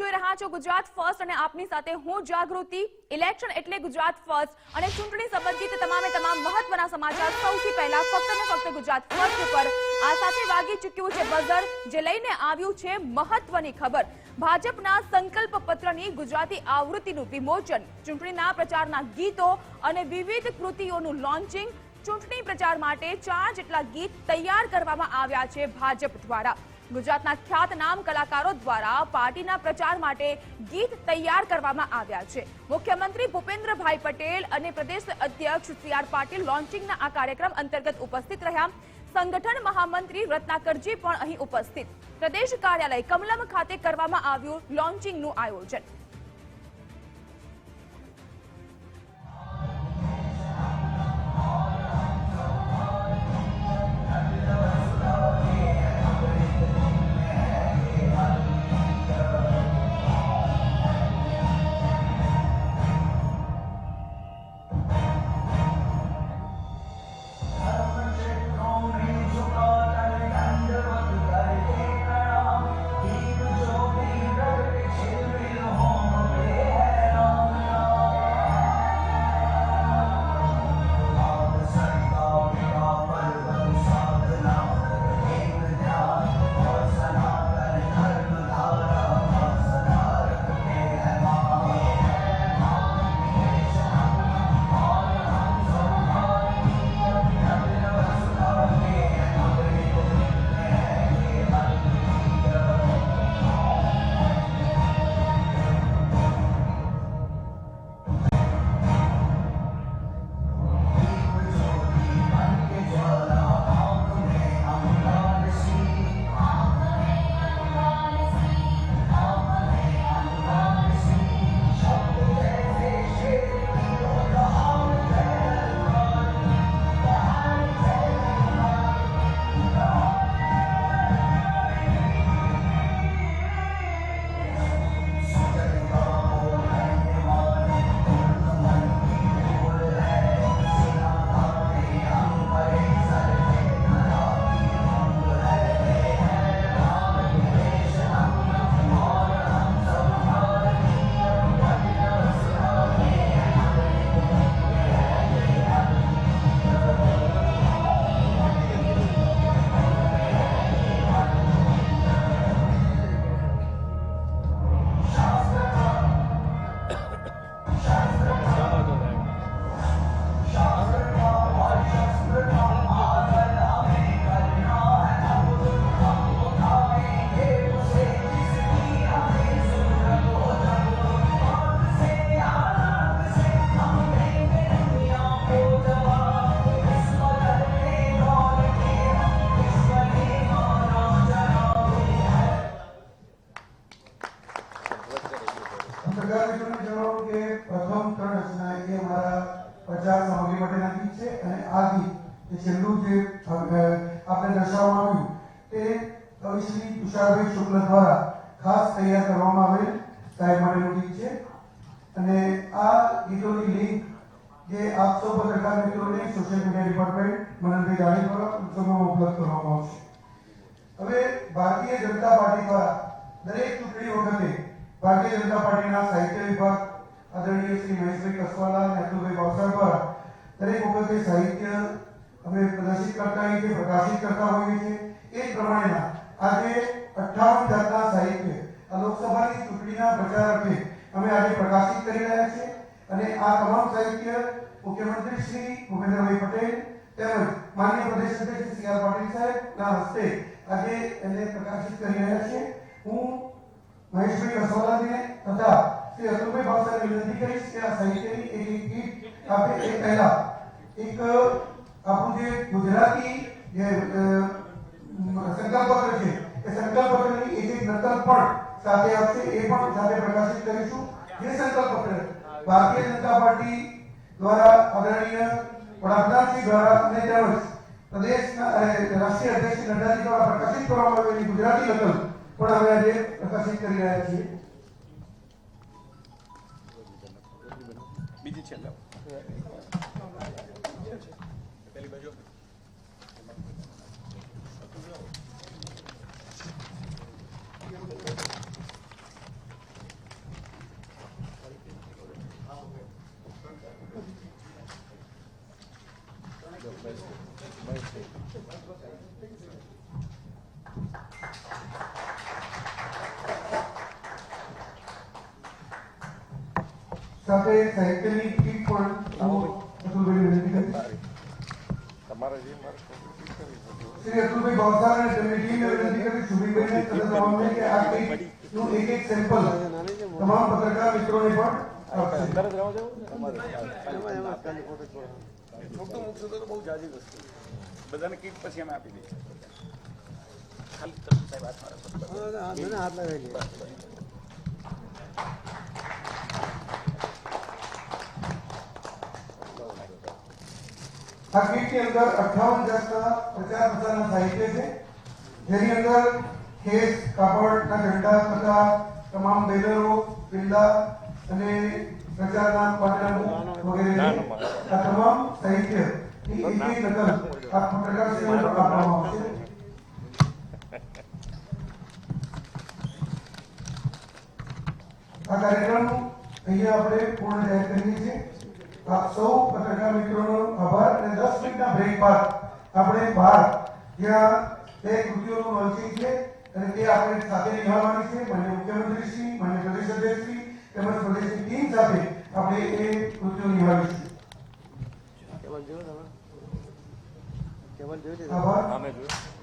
જોઈ રહ્યા છો ગુજરાત ફર્સ્ટ અને આપની સાથે હું જાગૃતિ, ઇલેક્શન એટલે ગુજરાત ફર્સ્ટ અને ચૂંટણી સંબંધિત તમામે તમામ મહત્વના સમાચાર સૌથી પહેલા ફક્ત ને ફક્ત ગુજરાત ફર્સ્ટ ઉપર આ સાથે વાગી ચૂક્યું છે બઝર, જે લઈને આવ્યું છે મહત્વની ખબર. ભાજપના સંકલ્પ પત્રની ગુજરાતી આવૃત્તિનું વિમોચન, ચૂંટણીના પ્રચારના ગીતો અને વિવિધ કૃતિઓનું લોન્ચિંગ ચૂંટણી પ્રચાર માટે ચાર જેટલા ગીત તૈયાર કરવામાં આવ્યા છે ભાજપ દ્વારા. ગુજરાતના ખ્યાતનામ કલાકારો દ્વારા પાર્ટીના પ્રચાર માટે ગીત તૈયાર કરવામાં આવ્યા છે. મુખ્યમંત્રી ભૂપેન્દ્રભાઈ પટેલ અને પ્રદેશ અધ્યક્ષ સી આર પાટીલ લોન્ચિંગના આ કાર્યક્રમ અંતર્ગત ઉપસ્થિત રહ્યા. સંગઠન મહામંત્રી રત્નાકરજી પણ અહીં ઉપસ્થિત. પ્રદેશ કાર્યાલય કમલમ ખાતે કરવામાં આવ્યું લોન્ચિંગનું આયોજન. માટેના ગીત છે અને આ ગીત છેલ્લું જે આપણે દર્શાવવામાં આવ્યું, તે કવિશ્રી તુષારભાઈ શુક્લ દ્વારા ખાસ તૈયાર કરવામાં આવેલ સાહેબ માટેનું ગીત છે. અને આ ગીતોની લિંક જે આપ પત્રકાર મિત્રોને સોશિયલ મીડિયા ડિપાર્ટમેન્ટ મનનભાઈ જાણી દ્વારા ઉત્સવમાં ઉપલબ્ધ કરવામાં આવશે. હવે ભારતીય જનતા પાર્ટી દ્વારા દરેક ચૂંટણી વખતે ભારતીય જનતા પાર્ટીના સાહિત્ય વિભાગ આદરણીય શ્રી મહેશભાઈ કસવાલા અને અતુલભાઈ દ્વારા દરેક વખતે સાહિત્ય અમે પ્રદર્શિત કરતા હોઈએ છીએ, પ્રકાશિત કરતા હોઈએ છીએ. એ પ્રમાણેના આજે અઠ્ઠાવન જાતના સાહિત્ય આ લોકસભાની ચૂંટણીના પ્રચાર અર્થે અમે આજે પ્રકાશિત કરી રહ્યા છીએ. અને આ તમામ સાહિત્ય મુખ્યમંત્રી શ્રી ભૂપેન્દ્રભાઈ પટેલ તેમજ માનનીય પ્રદેશ અધ્યક્ષ સી આર પાટીલ સાહેબના હસ્તે આજે એને પ્રકાશિત કરી રહ્યા છે હું મહેશભાઈ કસવાલાને તથા શ્રી અતુલભાઈ ભાવસાને વિનંતી કરીશ કે આ સાહિત્યની એક એક ગીત આપે એ પહેલા એક, આપણું જે ગુજરાતી જે સંકલ્પ પત્ર છે, એ સંકલ્પ પત્રની એક એક નકલ પણ સાથે આપશે એ પણ સાથે પ્રકાશિત કરીશું. જે સંકલ્પ પત્ર, ભારતીય જનતા પાર્ટી દ્વારા આદરણીય વડાપ્રધાનશ્રી દ્વારા અને તેમજ પ્રદેશના રાષ્ટ્રીય અધ્યક્ષ નડ્ડાજી દ્વારા પ્રકાશિત કરવામાં આવેલી ગુજરાતી નકલ પણ અમે આજે પ્રકાશિત કરી રહ્યા છીએ. બીજી છેલ્લે સાથે સાયકલની ટીમ પણ અતુલભાઈ વિનંતી કરી. તમારે જે શ્રી અતુલભાઈ ભાવસાર અને તેમની ટીમને વિનંતી કરી સુબીભાઈને તરત જણાવવાનું કે આ કેકનું એક એક સેમ્પલ તમામ પત્રકાર મિત્રોને પણ આપશે. છોટું મૂકશું તો બહુ જાજી વસ્તુ બધાને કીટ પછી અમે આપી દઈએ ખાલી તમે સાહેબ હાથ કીટની અંદર અઠાવન જાતના પચાસ પ્રકારના સાહિત્ય છે. જેની અંદર ખેસ, કાપડના ઝંડા તમામ બેનરો બિલ્લા અને પ્રચારના પાટણ વગેરે. આ તમામ સાહિત્ય આપણે આભાર અને દસ મિનિટના બ્રેક બાદ આપણે બહાર જ્યાં બે કૃતિઓનું લોન્ચિંગ છે અને તે આપણે સાથે નિભાવવાની છે. માન્ય મુખ્યમંત્રી શ્રી માન્ય પ્રદેશ અધ્યક્ષ તેમજ પ્રદેશની ટીમ સાથે આપણે એ કૃતિઓ નિભાવીશું આભાર અમે જોયું.